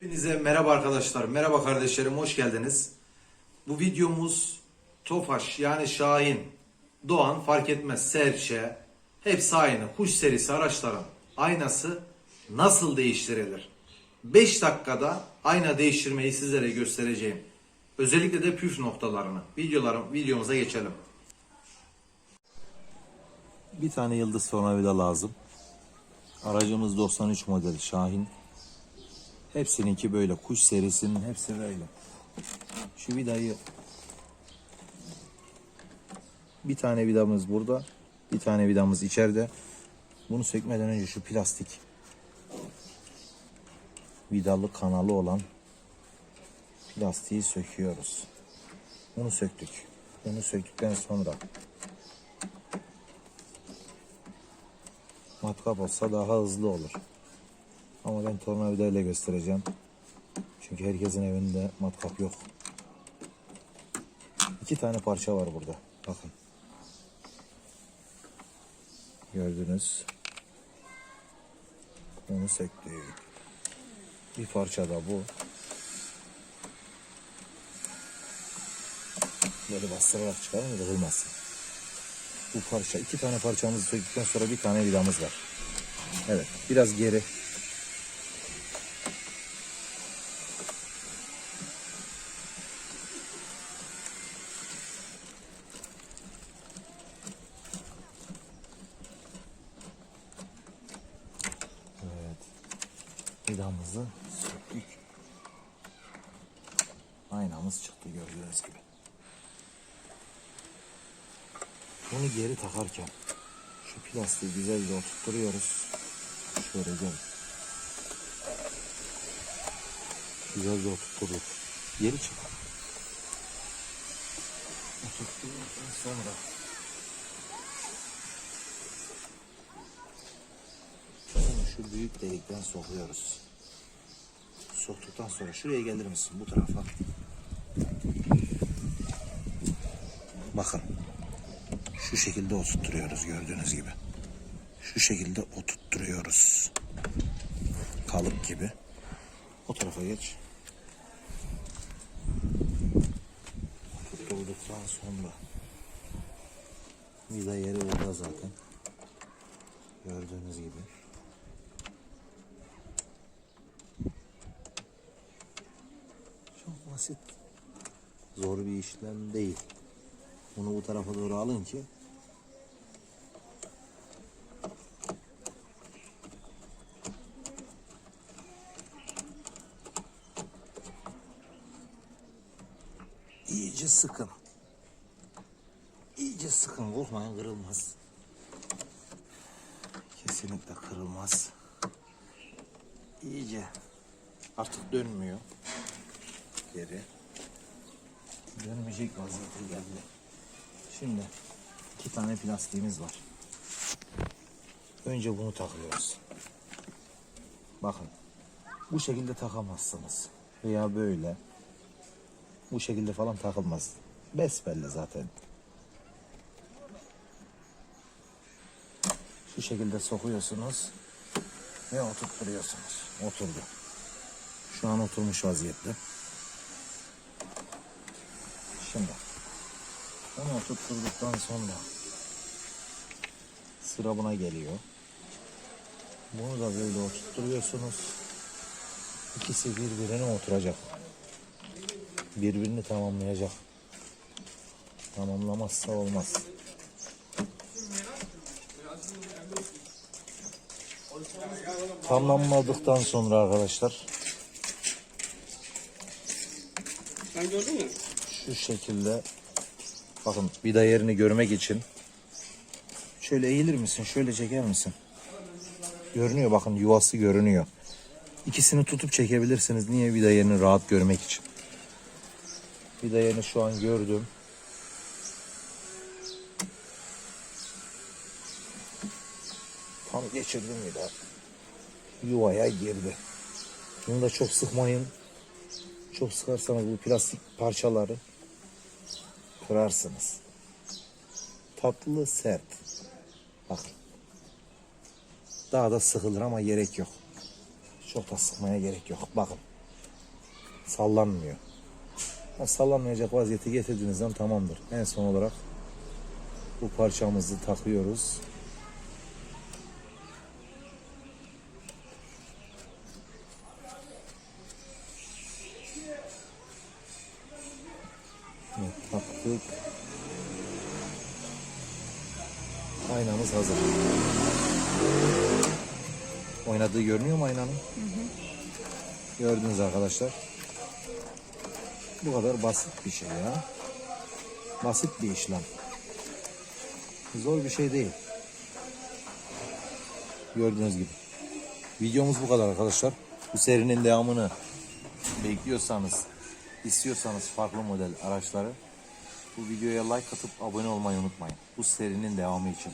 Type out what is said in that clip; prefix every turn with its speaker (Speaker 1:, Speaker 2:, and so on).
Speaker 1: Hepinize merhaba arkadaşlar, merhaba kardeşlerim, hoş geldiniz. Bu videomuz Tofaş yani Şahin, Doğan fark etmez, Serçe, hepsi aynı. Kuş serisi araçların aynası nasıl değiştirilir? 5 dakikada ayna değiştirmeyi sizlere göstereceğim. Özellikle de püf noktalarını. Videolarım, videomuza geçelim.
Speaker 2: Bir tane yıldız tornavida lazım. Aracımız 93 model Şahin. Hepsininki böyle. Kuş serisinin hepsi böyle. Şu vidayı bir tane vidamız burada. Bir tane vidamız içeride. Bunu sökmeden önce şu plastik vidalı kanalı olan plastiği söküyoruz. Bunu söktük. Bunu söktükten sonra matkap olsa daha hızlı olur. Ama ben tornavida ile göstereceğim. Çünkü herkesin evinde matkap yok. İki tane parça var burada. Bakın. Gördünüz. Onu söktük. Bir parça da bu. Böyle bastırarak çıkarın kırılmasın. Bu parça. iki tane parçamızı söktükten sonra bir tane vidamız var. Evet. Biraz geri. Vidamızı söktük. Aynamız çıktı gördüğünüz gibi. Bunu geri takarken şu plastiği güzelce oturtturuyoruz. Şöyle gel. Güzelce oturtturduk. Geri çık. Oturttuktan sonra Bunu şu büyük delikten sokuyoruz. Soktuktan sonra şuraya gelir misin bu tarafa? Bakın. Şu şekilde oturtturuyoruz gördüğünüz gibi. Şu şekilde oturtturuyoruz. Kalıp gibi. O tarafa geç. Oturtturduktan sonra vida yeri orada zaten. Gördüğünüz gibi. Çok basit. Zor bir işlem değil. Bunu bu tarafa doğru alın ki iyice sıkın. İyice sıkın. Korkmayın kırılmaz. Kesinlikle kırılmaz. İyice artık dönmüyor. Geri dönmeyecek vaziyete geldi. Şimdi iki tane plastiğimiz var. Önce bunu takıyoruz. Bakın. Bu şekilde takamazsınız. Veya böyle. Bu şekilde falan takılmaz. Besbelli zaten. Şu şekilde sokuyorsunuz ve oturtturuyorsunuz. Oturdu. Şu an oturmuş vaziyette. Şimdi onu oturtturduktan sonra sıra buna geliyor. Bunu da böyle oturtturuyorsunuz. İkisi birbirine oturacak. Birbirini tamamlayacak. Tamamlamazsa olmaz. Tamamladıktan sonra arkadaşlar
Speaker 3: Sen gördün mü?
Speaker 2: Şu şekilde bakın vida yerini görmek için şöyle eğilir misin? Şöyle çeker misin? Görünüyor bakın yuvası görünüyor. İkisini tutup çekebilirsiniz. Niye vida yerini rahat görmek için? Vida yerini şu an gördüm. Tam geçirdim vida. Yuvaya girdi. Bunu da çok sıkmayın. Çok sıkarsanız bu plastik parçaları kırarsınız. Tatlı sert. Bak. Daha da sıkılır ama gerek yok. Çok da sıkmaya gerek yok. Bakın. sallanmıyor. Ha, sallanmayacak vaziyete getirdiğinizden tamamdır. En son olarak bu parçamızı takıyoruz. Evet, taktık. Aynamız hazır. Oynadığı görünüyor mu aynanın? Gördünüz arkadaşlar. Bu kadar basit bir şey ya. Basit bir işlem. Zor bir şey değil. Gördüğünüz gibi. Videomuz bu kadar arkadaşlar. Bu serinin devamını bekliyorsanız, istiyorsanız farklı model araçları bu videoya like atıp abone olmayı unutmayın. Bu serinin devamı için.